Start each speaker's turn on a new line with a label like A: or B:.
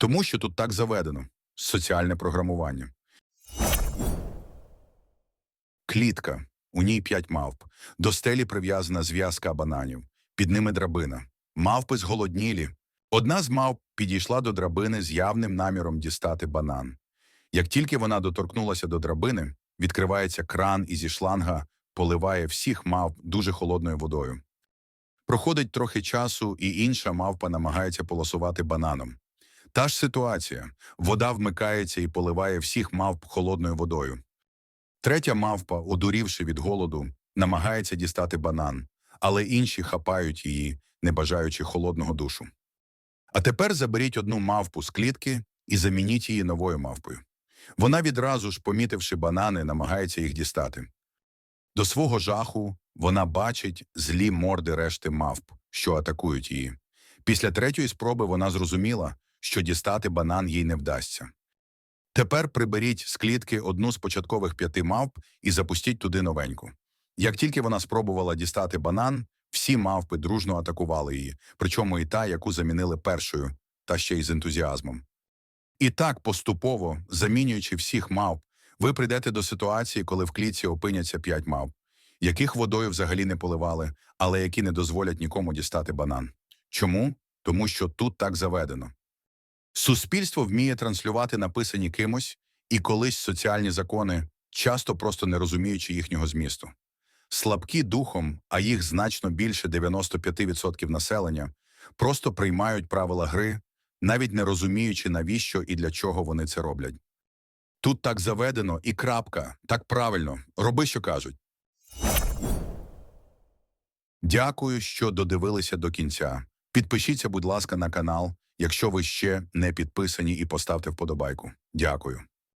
A: Тому що тут так заведено соціальне програмування. Клітка. У ній п'ять мавп. До стелі прив'язана зв'язка бананів. Під ними драбина. Мавпи зголоднілі. Одна з мавп підійшла до драбини з явним наміром дістати банан. Як тільки вона доторкнулася до драбини, відкривається кран і зі шланга поливає всіх мавп дуже холодною водою. Проходить трохи часу, і інша мавпа намагається полосувати бананом. Та ж ситуація. Вода вмикається і поливає всіх мавп холодною водою. Третя мавпа, одурівши від голоду, намагається дістати банан, але інші хапають її, не бажаючи холодного душу. А тепер заберіть одну мавпу з клітки і замініть її новою мавпою. Вона відразу ж, помітивши банани, намагається їх дістати. До свого жаху вона бачить злі морди решти мавп, що атакують її. Після третьої спроби вона зрозуміла, що дістати банан їй не вдасться. Тепер приберіть з клітки одну з початкових п'яти мавп і запустіть туди новеньку. Як тільки вона спробувала дістати банан, всі мавпи дружно атакували її, причому і та, яку замінили першою, та ще й з ентузіазмом. І так, поступово, замінюючи всіх мавп, ви прийдете до ситуації, коли в клітці опиняться п'ять мавп, яких водою взагалі не поливали, але які не дозволять нікому дістати банан. Чому? Тому що тут так заведено. Суспільство вміє транслювати написані кимось, і колись соціальні закони, часто просто не розуміючи їхнього змісту. Слабкі духом, а їх значно більше 95% населення, просто приймають правила гри, навіть не розуміючи, навіщо і для чого вони це роблять. Тут так заведено і крапка, так правильно, роби, що кажуть. Дякую, що додивилися до кінця. Підпишіться, будь ласка, на канал, якщо ви ще не підписані, і поставте вподобайку. Дякую.